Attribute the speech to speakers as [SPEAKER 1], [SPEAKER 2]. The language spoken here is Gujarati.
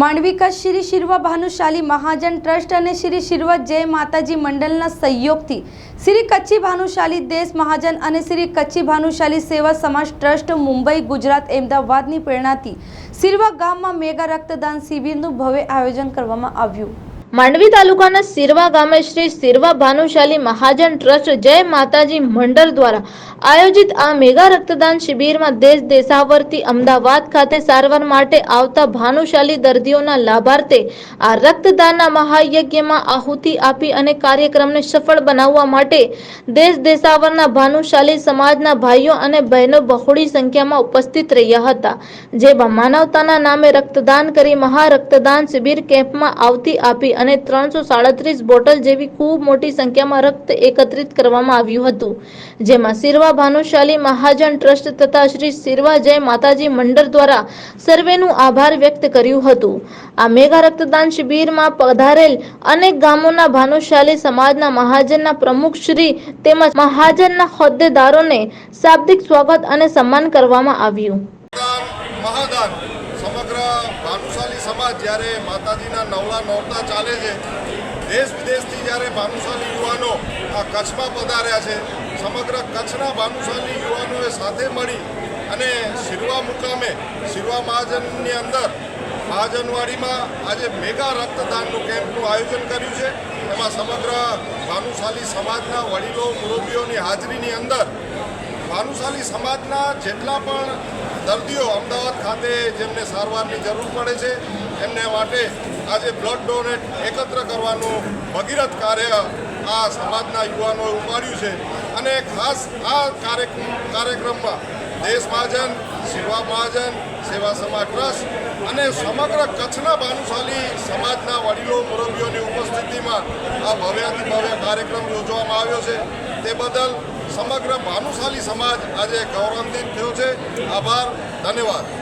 [SPEAKER 1] માંડવી કચ્છ શ્રી શિરવા ભાનુશાલી મહાજન ટ્રસ્ટ અને શ્રી શિરવા જય માતાજી મંડળના સહયોગથી શ્રી કચ્છી ભાનુશાલી દેશ મહાજન અને શ્રી કચ્છી ભાનુશાલી સેવા સમાજ ટ્રસ્ટ મુંબઈ, ગુજરાત, અમદાવાદની પ્રેરણાથી શિરવા ગામમાં મેગા રક્તદાન શિબિરનું ભવ્ય આયોજન કરવામાં આવ્યું.
[SPEAKER 2] માંડવી તાલુકાના સિરવા ગામે શ્રી સિરવા ભાનુશાલી મહાજન ટ્રસ્ટ જય માતાજી મંડળ દ્વારા આયોજિત આ મેગા રક્તદાન શિબિરમાં દેશ દેશાવરથી અમદાવાદ ખાતે સારવાર માટે આવતા ભાનુશાલી દર્દીઓના લાભાર્થે આ રક્તદાનના મહાયજ્ઞમાં આહુતિ આપી અને કાર્યક્રમને સફળ બનાવવા માટે દેશ દેશાવરના ભાનુશાલી સમાજના ભાઈઓ અને બહેનો બહોળી સંખ્યામાં ઉપસ્થિત રહ્યા હતા. જેમાં માનવતાના નામે રક્તદાન કરી મહા રક્તદાન શિબિર કેમ્પમાં આવતી આપી અને ત્રણસો સાડત્રીસ બોટલ જેવી ખૂબ મોટી સંખ્યામાં રક્ત એકત્રિત કરવામાં આવ્યું હતું, જેમાં સિરવા ભાનુશાલી મહાજન ટ્રસ્ટ તથા શ્રી સિરવા જય માતાજી મંડળ દ્વારા સર્વેનું આભાર વ્યક્ત કર્યું હતું. આ મેગા રક્તદાન શિબિરમાં પધારેલ અનેક ગામોના ભાનુશાલી સમાજના મહાજનના પ્રમુખ શ્રી તેમજ મહાજનના હોદ્દેદારોને શાબ્દિક સ્વાગત અને સન્માન કરવામાં આવ્યું.
[SPEAKER 3] મહાદાન. ભાનુશાલી સમાજ જ્યારે માતાજીના નવલા નોરતા ચાલે છે, દેશ વિદેશથી જ્યારે ભાનુશાલી યુવાનો આ કચ્છમાં પધાર્યા છે, સમગ્ર કચ્છના ભાનુશાલી યુવાનોએ સાથે મળી અને શિરવા મુકામે, શિરવા મહાજનની અંદર મહાજનવાડીમાં આજે મેગા રક્તદાનનું કેમ્પનું આયોજન કર્યું છે. એમાં સમગ્ર ભાનુશાલી સમાજના વડીલો, મુરબીઓની હાજરીની અંદર ભાનુશાલી સમાજના જેટલા પણ દર્દીઓ અમદાવાદ ખાતે જેમને સારવારની જરૂર પડે છે, એમને માટે આજે બ્લડ ડોનેટ એકત્ર કરવાનું ભગીરથ કાર્ય આ સમાજના યુવાનોએ ઉપાડ્યું છે. અને ખાસ આ કાર્યક્રમ કાર્યક્રમમાં દેશ મહાજન, સેવા મહાજન, સેવા સમાજ ટ્રસ્ટ અને સમગ્ર કચ્છના ભાનુશાલી સમાજના વડીલો, મુરબીઓની ઉપસ્થિતિમાં આ ભવ્યાતિ ભવ્ય કાર્યક્રમ યોજવામાં આવ્યો છે. તે બદલ સમગ્ર ભાનુશાલી સમાજ આજે ગૌરવાન્વિત થયો છે. આભાર, ધન્યવાદ.